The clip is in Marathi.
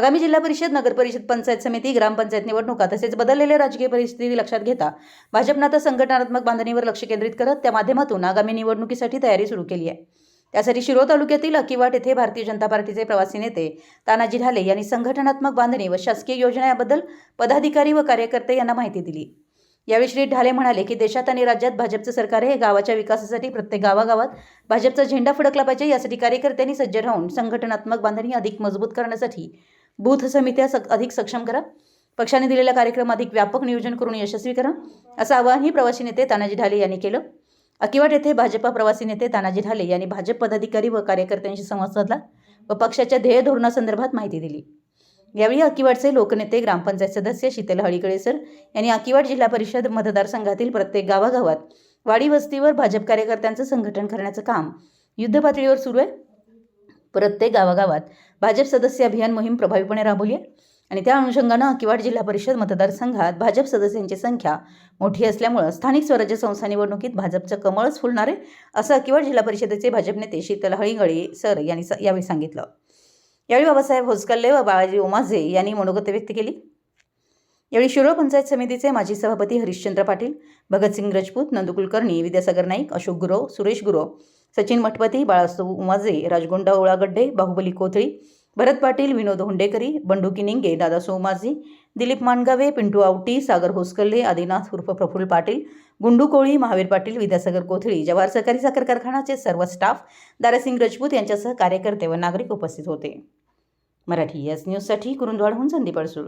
आगामी जिल्हा परिषद नगर परिषद पंचायत समिती ग्रामपंचायत निवडणुका तसेच बदललेल्या राजकीय परिस्थिती लक्षात घेता भाजपनं आता संघटनात्मक बांधणीवर लक्ष केंद्रित करत त्या माध्यमातून आगामी निवडणुकीसाठी तयारी सुरू केली आहे. त्यासाठी शिरोळ तालुक्यातील अकिवाट येथे भारतीय जनता पार्टीचे प्रवासी नेते तानाजी ढाले यांनी संघटनात्मक बांधणी व शासकीय योजना याबद्दल पदाधिकारी व कार्यकर्ते यांना माहिती दिली. यावेळी श्री ढाले म्हणाले की देशात आणि राज्यात भाजपचं सरकार हे गावाच्या विकासासाठी प्रत्येक गावागावात भाजपचा झेंडा फडकला पाहिजे यासाठी कार्यकर्त्यांनी सज्ज राहून संघटनात्मक बांधणी अधिक मजबूत करण्यासाठी बूथ समित्या सक अधिक सक्षम करा. पक्षाने दिलेला कार्यक्रम अधिक व्यापक नियोजन करून यशस्वी करा. असं आवाहनही प्रवासी नेते तानाजी ढाले यांनी केलं. अकिवाट येथे भाजपा प्रवासी नेते तानाजी ढाले यांनी भाजप पदाधिकारी व कार्यकर्त्यांशी संवाद साधला व पक्षाच्या ध्येय धोरणासंदर्भात माहिती दिली. यावेळी अकिवाडचे लोकनेते ग्रामपंचायत सदस्य शीतल हळीकळेसर यांनी अकिवाड जिल्हा परिषद मतदारसंघातील प्रत्येक गावागावात वाडी वस्तीवर भाजप कार्यकर्त्यांचं संघटन करण्याचं काम युद्धपातळीवर सुरू आहे. प्रत्येक गावागावात भाजप सदस्य अभियान मोहीम प्रभावीपणे राबवली आहे. आणि त्या अनुषंगानं अकिवाड जिल्हा परिषद मतदारसंघात भाजप सदस्यांची संख्या मोठी असल्यामुळं स्थानिक स्वराज्य संस्था निवडणुकीत भाजपचं कमळच फुलणार आहे असं अकिवाड जिल्हा परिषदेचे भाजप नेते शीतल हळीगळे सर यांनी स- यावेळी सांगितलं. यावेळी बाबासाहेब होसकल्ले व बाळाजी ओमाझे यांनी मनोगत व्यक्त केली. यावेळी शिरोळ पंचायत समितीचे माजी सभापती हरिश्चंद्र पाटील भगतसिंग राजपूत नंदू कुलकर्णी विद्यासागर नाईक अशोक गुरव सुरेश गुरव सचिन मठपती बाळासाहेब उमाजे राजगुंडा ओळागड्डे बाहुबली कोथळी भरत पाटील विनोद हुंडेकरी बंडू किनिंगे दादा उमाजी दिलीप मानगावे पिंटू आवटी सागर होसकल्ले आदिनाथ उर्फ प्रफुल्ल पाटील गुंडू कोळी महावीर पाटील विद्यासागर कोथळी जवाहर सहकारी साखर कारखानाचे सर्व स्टाफ दारासिंग राजपूत यांच्यासह कार्यकर्ते व नागरिक उपस्थित होते. मराठी याच न्यूजसाठी कुरुंदवाडहून संदीप अडसूळ.